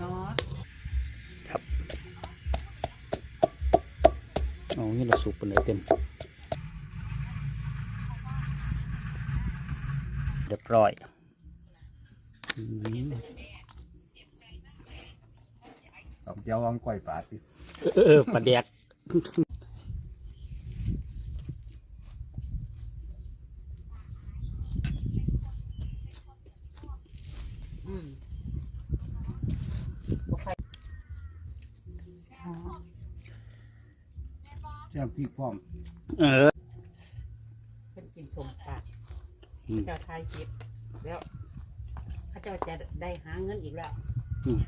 น็อครับเอางี้เราสูบไปเลยเต็มเรียบร้อยต้องเจ้าวางก้อยปลาติเออปลาแดก แจ้งพริกพร้อมเออเป็นกินสมปากอืม เจ้าทายคิดแล้ว เขาเจ้าจะได้หาเงินอีกแล้วอืม